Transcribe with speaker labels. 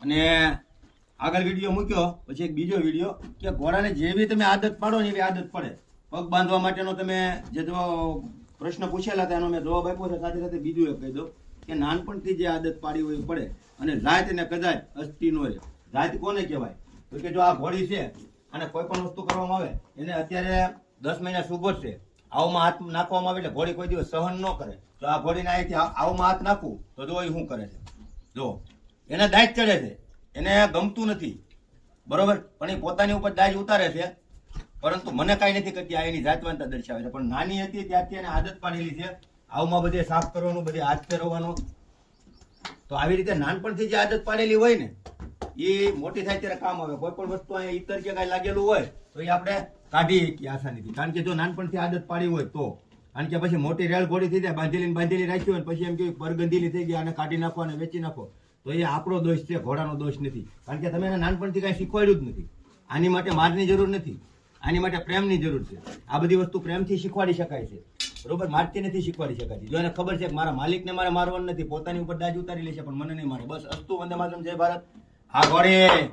Speaker 1: અને આગળ વીડિયો મૂક્યો, પછી એક બીજો વીડિયો કે ઘોડાને જેવી તમે આદત પાડો ને એવી આદત પડે. પગ બાંધવા માટેનો તમે જે પ્રશ્ન પૂછેલા હતા, એનો મેં જવાબ આપ્યો છે, સાથે સાથે બીજું એ કહી દો કે નાનપણથી જે આદત પાડી હોય પડે અને જાત એને કદાચ અસ્થિ નો રહે. જાત કોને કહેવાય? તો કે જો આ ઘોડી છે અને કોઈ પણ વસ્તુ કરવામાં આવે, એને અત્યારે દસ મહિના સુગર છે. આવમાં હાથ નાખવામાં આવે એટલે ઘોડી કોઈ દિવસ સહન ન કરે. તો આ ઘોડીને અહીંથી આવમાં હાથ નાખવું તો જો એ શું કરે છે? જો એને દાજ ચડે છે. એને ગમતું નથી. બરોબર? પણ એ પોતાની ઉપર દાજ ઉતારે છે. પરંતુ મને કાંઈ નથી કરતી. આ એની જાતવાનતા દર્શાવે છે. પણ નાની હતી ત્યારથી એને આદત પાડેલી છે. આવમાં બધે સાફ કરવાનું, બધે હાથ ફેરવવાનું. તો આવી રીતે નાનપણથી જે આદત પાડેલી હોય ને, એ મોટી થાય ત્યારે કામ આવે. કોઈ પણ વસ્તુ અહીંયા ઈતર કે કાંઈ લાગેલું હોય, તો એ આપણે કાઢી શકીએ આસાનીથી. કારણ કે જો નાનપણથી આદત પાડી હોય તો. કારણ કે પછી મોટી રેલ ઘોડી થઈ જાય, બાંધેલી બાંધેલી રાખી હોય પછી એમ કે પરગંધીલી થઈ ગઈ, આને કાઢી નાખો અને વેચી નાખો. તો એ આપણો દોષ છે, ઘોડાનો દોષ નથી. કારણ કે તમે એને નાનપણથી કાંઈ શીખવાડ્યું જ નથી. આની માટે મારની જરૂર નથી. આની માટે પ્રેમની જરૂર છે. આ બધી વસ્તુ પ્રેમથી શીખવાડી શકાય છે. બરોબર? મારથી નથી શીખવાડી શકાતી જો એને ખબર છે કે મારા માલિકને મારે મારવાનું નથી, પોતાની ઉપર દાજ ઉતારી લેશે પણ મને નહીં મારે. બસ, અસ્તુ વંદે માતરમ. જય ભારત. હા ઘોડે